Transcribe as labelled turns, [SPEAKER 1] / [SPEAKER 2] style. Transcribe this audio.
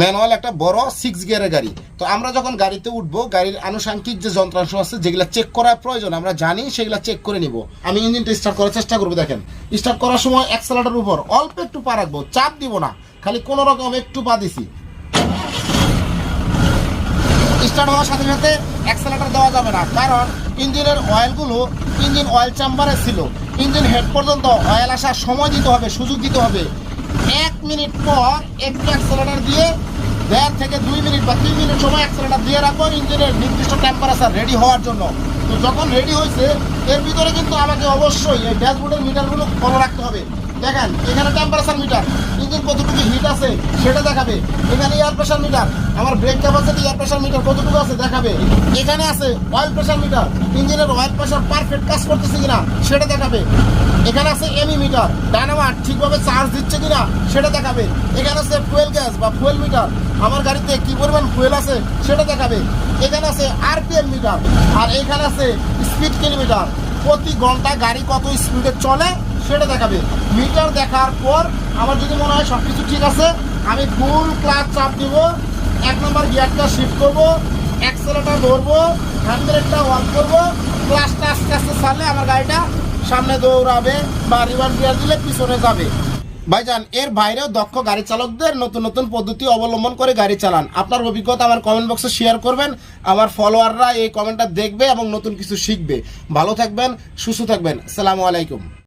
[SPEAKER 1] Manual একটা বড় six গিয়ারের গাড়ি। তো আমরা যখন গাড়িতে উঠবো, গাড়ির আনুষাঙ্গিক যে যন্ত্রাংশ আছে, যেগুলো চেক করার প্রয়োজন, আমরা জানি সেগুলো চেক করে নিব। আমি ইঞ্জিনটা স্টার্ট করার চেষ্টা করব, দেখেন। স্টার্ট করার সময় অ্যাক্সেলেটার উপর, অল্প একটু পা রাখব, চাপ দিব না, খালি কোনো রকম একটু পা দিছি। স্টার্ট হওয়ার সাথে সাথে অ্যাক্সেলেটার দেওয়া যাবে না, কারণ ইঞ্জিনের অয়েলগুলো ইঞ্জিন অয়েল চেম্বারে ছিল। ইঞ্জিন হেড পর্যন্ত অয়েল আসার সময় দিতে হবে, সুযোগ দিতে হবে। এক মিনিট পর একটু অ্যাক্সেলেটার দিয়ে, দেড় থেকে দুই মিনিট বা তিন মিনিট সময় অ্যাক্সেলেটার দিয়ে রাখব ইঞ্জিনের নির্দিষ্ট টেম্পারেচার রেডি হওয়ার জন্য। তো যখন রেডি হয়েছে, এর ভিতরে কিন্তু আমাকে অবশ্যই এই ড্যাশবোর্ডের মিটারগুলো ফলো রাখতে হবে। দেখেন, এখানে টেম্পারেচার মিটার ইঞ্জিন কতটুকু হিট আছে সেটা দেখাবে। এখানে এয়ার প্রেশার মিটার আমার brake capacity air pressure meter কতটুকু আছে দেখাবে। এখানে আছে অয়েল প্রেশার মিটার ইঞ্জিনের অয়েল প্রেশার পারফেক্ট কাজ করতেছে কিনা সেটা দেখাবে। এখানে আছে এমি মিটার ডায়নামার ঠিকভাবে চার্জ দিচ্ছে কিনা সেটা দেখাবে। এখানে আছে ফুয়েল গ্যাস বা ফুয়েল মিটার আমার গাড়িতে কি পরিমাণ ফুয়েল আছে সেটা দেখাবে। এখানে আছে আরপিএম মিটার আর এখানে আছে স্পিড কিলোমিটার প্রতি ঘন্টায় গাড়ি কত স্পিডে চলে সেটা দেখাবে। মিটার দেখার পর আমার যদি মনে হয় সব কিছু ঠিক আছে, আমি ফুল ক্লাচ চাপ দিব, এক নম্বর গিয়ারটা শিফট করব অ্যাক্সেলেটার ধরবো হ্যান্ড ব্রেকটা অন করব ক্লাসটা আস্তে আস্তে ছাড়লে আমার গাড়িটা সামনে দৌড়াবে বা রিভার্স গিয়ার দিলে পিছনে যাবে। ভাইজান, এর বাইরেও দক্ষ গাড়ি চালকদের নতুন নতুন পদ্ধতি অবলম্বন করে গাড়ি চালান। আপনার অভিজ্ঞতা আমার কমেন্ট বক্সে শেয়ার করবেন, আমার ফলোয়াররা এই কমেন্টটা দেখবে এবং নতুন কিছু শিখবে। ভালো থাকবেন, সুস্থ থাকবেন। সালামু আলাইকুম।